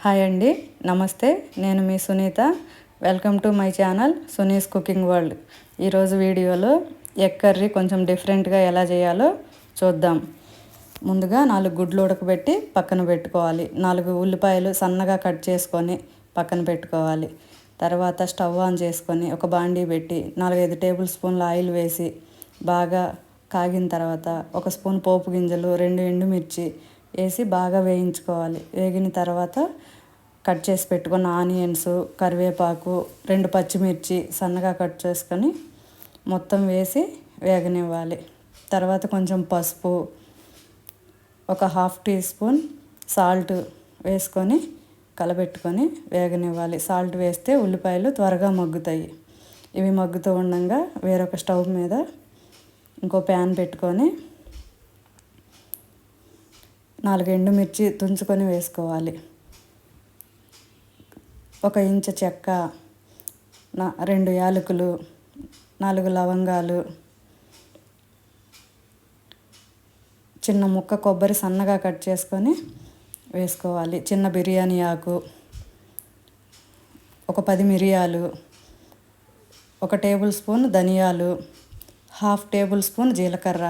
Hi అండి నమస్తే. నేను మీ Sunitha. Welcome to my channel Suni's cooking world. ఈరోజు వీడియోలో ఎగ్ కర్రీ కొంచెం డిఫరెంట్గా ఎలా చేయాలో చూద్దాం. ముందుగా నాలుగు గుడ్లు ఉడకబెట్టి పక్కన పెట్టుకోవాలి. నాలుగు ఉల్లిపాయలు సన్నగా కట్ చేసుకొని పక్కన పెట్టుకోవాలి. తర్వాత స్టవ్ ఆన్ చేసుకొని ఒక బాండీ పెట్టి నాలుగైదు టేబుల్ స్పూన్ల ఆయిల్ వేసి బాగా కాగిన తర్వాత ఒక స్పూన్ పోపు గింజలు రెండు ఎండుమిర్చి వేసి బాగా వేయించుకోవాలి. వేగిన తర్వాత కట్ చేసి పెట్టుకున్న ఆనియన్స్ కరివేపాకు రెండు పచ్చిమిర్చి సన్నగా కట్ చేసుకొని మొత్తం వేసి వేగనివ్వాలి. తర్వాత కొంచెం పసుపు ఒక హాఫ్ టీ స్పూన్ సాల్ట్ వేసుకొని కలబెట్టుకొని వేగనివ్వాలి. సాల్ట్ వేస్తే ఉల్లిపాయలు త్వరగా మగ్గుతాయి. ఇవి మగ్గుతూ ఉండగా వేరొక స్టవ్ మీద ఇంకో ప్యాన్ పెట్టుకొని నాలుగు ఎండుమిర్చి తుంచుకొని వేసుకోవాలి. ఒక ఇంచు చెక్క నా రెండు యాలకులు నాలుగు లవంగాలు చిన్న ముక్క కొబ్బరి సన్నగా కట్ చేసుకొని వేసుకోవాలి. చిన్న బిర్యానీ ఆకు ఒక పది మిరియాలు ఒక టేబుల్ స్పూన్ ధనియాలు హాఫ్ టేబుల్ స్పూన్ జీలకర్ర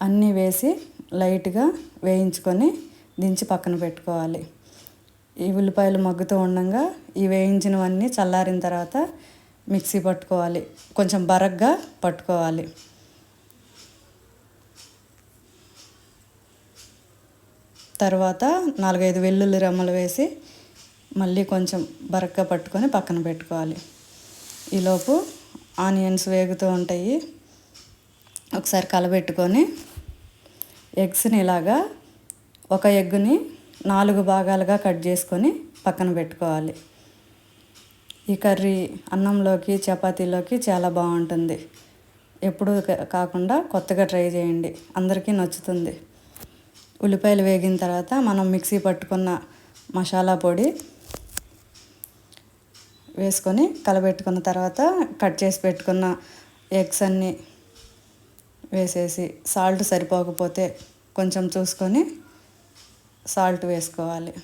అన్నీ వేసి లైట్గా వేయించుకొని దించి పక్కన పెట్టుకోవాలి. ఈ ఉల్లిపాయలు మగ్గుతూ ఉండగా ఈ వేయించినవన్నీ చల్లారిన తర్వాత మిక్సీ పట్టుకోవాలి. కొంచెం బరగ్గా పట్టుకోవాలి. తర్వాత నాలుగైదు వెల్లుల్లి రెమ్మలు వేసి మళ్ళీ కొంచెం బరగ్గా పట్టుకొని పక్కన పెట్టుకోవాలి. ఈలోపు ఆనియన్స్ వేగుతూ ఉంటాయి. ఒకసారి కలబెట్టుకొని ఎగ్స్ని ఇలాగా ఒక ఎగ్గుని నాలుగు భాగాలుగా కట్ చేసుకొని పక్కన పెట్టుకోవాలి. ఈ కర్రీ అన్నంలోకి చపాతీలోకి చాలా బాగుంటుంది. ఎప్పుడు కాకుండా కొత్తగా ట్రై చేయండి. అందరికీ నచ్చుతుంది. ఉల్లిపాయలు వేగిన తర్వాత మనం మిక్సీ పట్టుకున్న మసాలా పొడి వేసుకొని కలబెట్టుకున్న తర్వాత కట్ చేసి పెట్టుకున్న ఎగ్స్ అన్నీ వేసేసి సాల్ట్ సరిపోకపోతే కొంచెం చూసుకొని సాల్ట్ వేసుకోవాలి.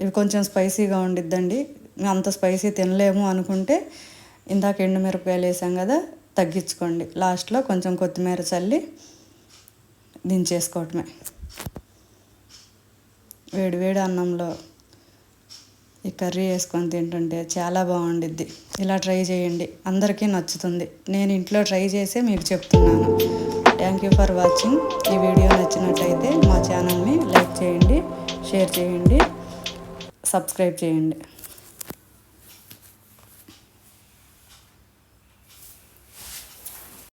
ఇవి కొంచెం స్పైసీగా ఉండిద్దండి. అంత స్పైసీ తినలేము అనుకుంటే ఇందాక ఎండుమిరపకాయలు వేసాం కదా తగ్గించుకోండి. లాస్ట్లో కొంచెం కొత్తిమీర చల్లి దించేసుకోవటమే. వేడి వేడి అన్నంలో ఈ కర్రీ వేసుకొని తింటుంటే చాలా బాగుండిద్ది. ఇలా ట్రై చేయండి. అందరికీ నచ్చుతుంది. నేను ఇంట్లో ట్రై చేసి మీకు చెప్తున్నాను. థ్యాంక్ యూ ఫర్ వాచింగ్ ఈ వీడియో నచ్చినట్లయితే మా ఛానల్ని లైక్ చేయండి షేర్ చేయండి సబ్స్క్రైబ్ చేయండి.